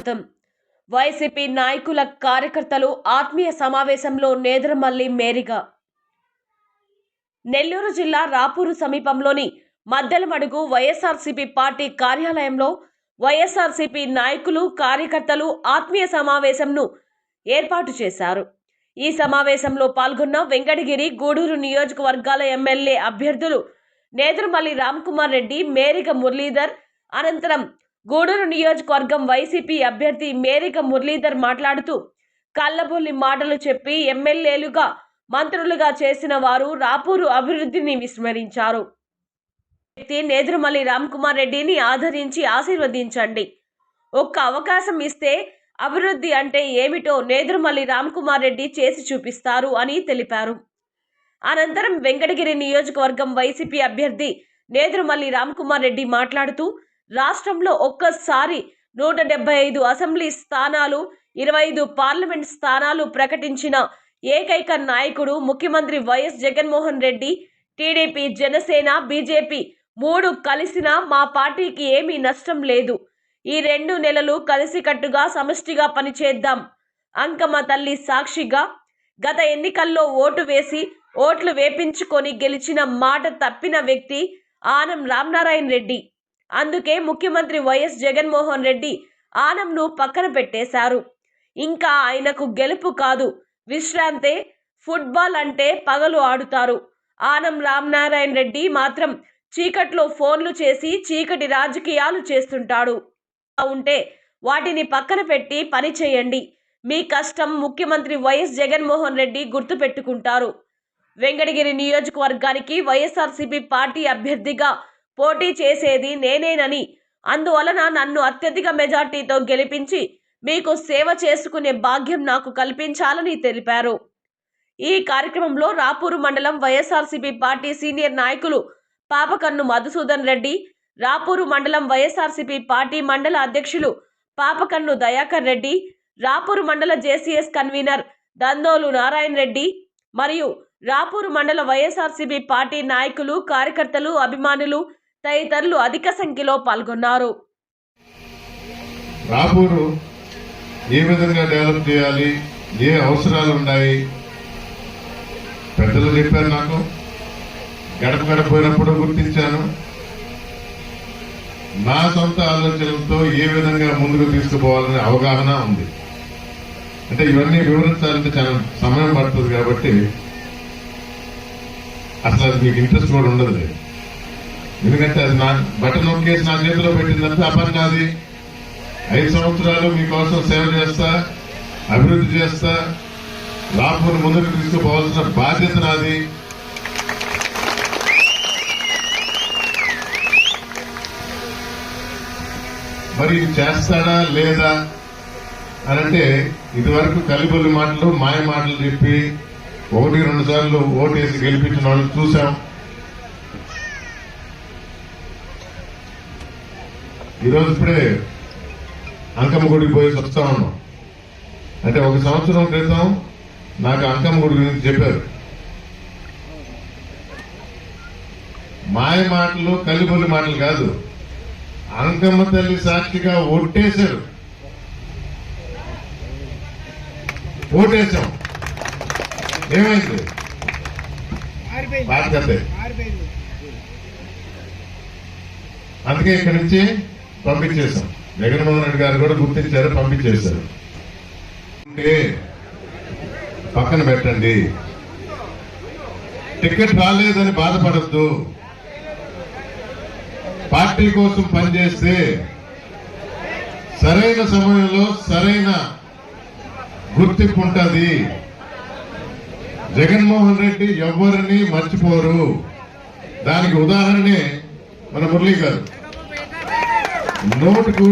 స్వాగతం. వైసీపీ నాయకుల కార్యకర్తలు ఆత్మీయ సమావేశంలో నేదురుమల్లి మేరిగా. నెల్లూరు జిల్లా రాపూరు సమీపంలోని మద్దెలమడుగు వైఎస్ఆర్సీపీ పార్టీ కార్యాలయంలో వైఎస్ఆర్సీపీ నాయకులు కార్యకర్తలు ఆత్మీయ సమావేశంను ఏర్పాటు చేశారు. ఈ సమావేశంలో పాల్గొన్న వెంకటగిరి గూడూరు నియోజకవర్గాల ఎమ్మెల్యే అభ్యర్థులు నేదురుమల్లి రామ్కుమార్ రెడ్డి మేరిగ మురళీధర్ అనంతరం గూడూరు నియోజకవర్గం వైసీపీ అభ్యర్థి మేరిక మురళీధర్ మాట్లాడుతూ కళ్ళబుల్లి మాటలు చెప్పి ఎమ్మెల్యేలుగా మంత్రులుగా చేసిన వారు రాపూరు అభివృద్ధిని విస్మరించారు. వ్యక్తి నేదురుమల్లి రామ్కుమార్ రెడ్డిని ఆదరించి ఆశీర్వదించండి. ఒక్క అవకాశం ఇస్తే అభివృద్ధి అంటే ఏమిటో నేదురుమల్లి రామ్కుమార్ రెడ్డి చేసి చూపిస్తారు అని తెలిపారు. అనంతరం వెంకటగిరి నియోజకవర్గం వైసీపీ అభ్యర్థి నేదురుమల్లి రామ్కుమార్ రెడ్డి మాట్లాడుతూ రాష్ట్రంలో ఒక్కసారి నూట డెబ్బై ఐదు అసెంబ్లీ స్థానాలు ఇరవై ఐదు పార్లమెంట్ స్థానాలు ప్రకటించిన ఏకైక నాయకుడు ముఖ్యమంత్రి YS Jaganmohan Reddy TDP Janasena BJP మూడు కలిసినా మా పార్టీకి ఏమీ నష్టం లేదు. ఈ రెండు నెలలు కలిసికట్టుగా సమష్టిగా పనిచేద్దాం. అంకమ్మ తల్లి సాక్షిగా గత ఎన్నికల్లో ఓటు వేసి ఓట్లు వేపించుకొని గెలిచిన మాట తప్పిన వ్యక్తి ఆనం రామనారాయణ రెడ్డి. అందుకే ముఖ్యమంత్రి వైఎస్ జగన్మోహన్ రెడ్డి ఆనంను పక్కన పెట్టేశారు. ఇంకా ఆయనకు గెలుపు కాదు. విశ్రాంతే ఫుట్బాల్ అంటే పగలు ఆడుతారు. ఆనం రామనారాయణ రెడ్డి మాత్రం చీకట్లో ఫోన్లు చేసి చీకటి రాజకీయాలు చేస్తుంటాడు. ఉంటే వాటిని పక్కన పెట్టి పని చేయండి. మీ కష్టం ముఖ్యమంత్రి వైఎస్ జగన్మోహన్ రెడ్డి గుర్తుపెట్టుకుంటారు వెంకటగిరి నియోజకవర్గానికి వైఎస్ఆర్సీపీ పార్టీ అభ్యర్థిగా పోటీ చేసేది నేనేనని. అందువలన నన్ను అత్యధిక మెజార్టీతో గెలిపించి మీకు సేవ చేసుకునే భాగ్యం నాకు కల్పించాలని తెలిపారు. ఈ కార్యక్రమంలో రాపూరు మండలం వైఎస్ఆర్సీపీ పార్టీ సీనియర్ నాయకులు పాపకన్ను మధుసూదన్ రెడ్డి రాపూరు మండలం వైఎస్ఆర్సీపీ పార్టీ మండల అధ్యక్షులు పాపకన్ను దయాకర్ రెడ్డి రాపూరు మండల జేసీఎస్ కన్వీనర్ దందోలు నారాయణ రెడ్డి మరియు రాపూరు మండల వైఎస్ఆర్సీపీ పార్టీ నాయకులు కార్యకర్తలు అభిమానులు తదితరులు అధిక సంఖ్యలో పాల్గొన్నారు. రాబోరు ఏ విధంగా డెవలప్ చేయాలి? ఏ అవసరాలు ఉన్నాయి? పెద్దలు చెప్పారు నాకు. గడప గడపోయినప్పుడు గుర్తించాను. నా సొంత ఆలోచనలతో ఏ విధంగా ముందుకు తీసుకుపోవాలనే అవగాహన ఉంది. అంటే ఇవన్నీ వివరించాలంటే చాలా సమయం పడుతుంది కాబట్టి అసలు మీకు ఇంట్రెస్ట్ కూడా ఉండదు. ఎందుకంటే అది నా బటన్ నొక్కేసి నా చేతిలో పెట్టిందంటే ఆ నాది ఐదు సంవత్సరాలు మీకోసం సేవ చేస్తా అభివృద్ధి చేస్తా రాపూర్ ముందుకు తీసుకుపోవాల్సిన బాధ్యత నాది. మరి చేస్తాడా లేదా అని అంటే ఇదివరకు కలిపొలి మాటలు మాయ మాటలు చెప్పి ఒకటి రెండు సార్లు ఓటేసి గెలిపించిన వాళ్ళు చూసాం ఈరోజు ఇప్పుడే అంకమ్మ గుడికి పోయి వస్తా ఉన్నాం. అంటే ఒక సంవత్సరం క్రితం నాకు అంకమ్మ గుడి గురించి చెప్పారు. మాయ మాటలు కలిబొల్లి మాటలు కాదు అంకమ్మ తల్లి సాక్షిగా ఒట్టేశారు. ఓటేశాం ఏమైంది? బాధ్యత అందుకే ఇక్కడి నుంచి పంపించేశాం. జగన్మోహన్ రెడ్డి గారు కూడా గుర్తించారు పంపించేశారు. అంటే పక్కన పెట్టండి. టికెట్ రాలేదని బాధపడద్దు. పార్టీ కోసం పనిచేస్తే సరైన సమయంలో సరైన గుర్తింపు ఉంటుంది జగన్మోహన్ రెడ్డి ఎవరిని మర్చిపోరు. దానికి ఉదాహరణే మన మురళీ గారు. నోటుకు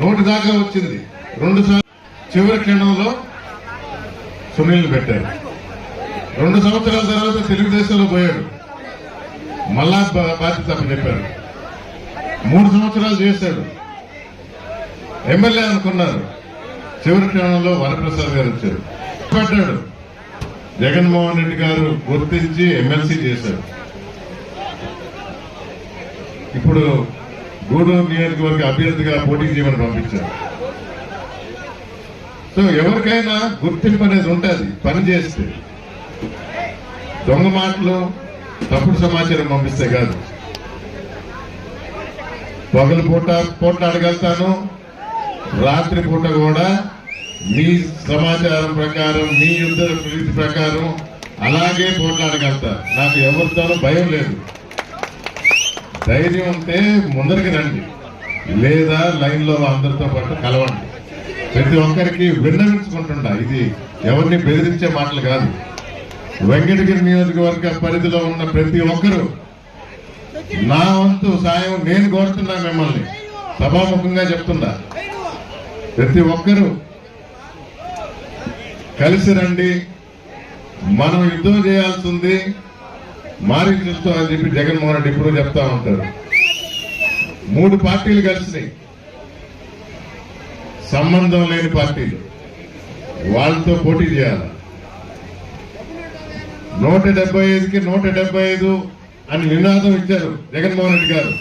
నోటు దాకా వచ్చింది. రెండు చివరి క్షణంలో సునీల్ పెట్టారు రెండు సంవత్సరాల తర్వాత తెలుగుదేశంలో పోయాడు. మళ్ళా బాధ్యత చెప్పారు మూడు సంవత్సరాలు చేశాడు. ఎమ్మెల్యే అనుకున్నారు. చివరి క్షణంలో వరప్రసాద్ గారు వచ్చారు. పెట్టాడు. జగన్మోహన్ రెడ్డి గారు గుర్తించి ఎమ్మెల్సీ చేశారు ఇప్పుడు గూడూరు నియోజకవర్గ అభ్యర్థిగా పోటీ చేయమని పంపించారు. సో ఎవరికైనా గుర్తింపు అనేది ఉంటుంది పని చేస్తే. దొంగ మాటలు తప్పుడు సమాచారం పంపిస్తే కాదు. పగలు పూట పూట పోట్లాడగలుగుతాను రాత్రి పూట కూడా మీ సమాచారం ప్రకారం మీ యుద్ధ రీతి ప్రకారం అలాగే పోట్లాడగలుగుతా నాకు ఎవరితోనూ భయం లేదు. ధైర్యం ఉంటే ముందరికి రండి. లేదా లైన్లో అందరితో పాటు కలవండి. ప్రతి ఒక్కరికి విన్నవించుకుంటుండ ఇది ఎవరిని బెదిరించే మాటలు కాదు. వెంకటగిరి నియోజకవర్గ పరిధిలో ఉన్న ప్రతి ఒక్కరూ నా వంతు సాయం నేను కోరుతున్నా మిమ్మల్ని. సభాముఖంగా చెప్తున్నా. ప్రతి ఒక్కరూ కలిసి రండి. మనం యుద్ధం చేయాల్సింది మారీచులతో అని చెప్పి జగన్మోహన్ రెడ్డి ఇప్పుడు చెప్తా ఉంటారు. మూడు పార్టీలు కలిసినాయి. సంబంధం లేని పార్టీలు. వాళ్ళతో పోటీ చేయాలి. నూట డెబ్బై ఐదుకి నూట డెబ్బై ఐదు అని నినాదం ఇచ్చారు జగన్మోహన్ రెడ్డి గారు.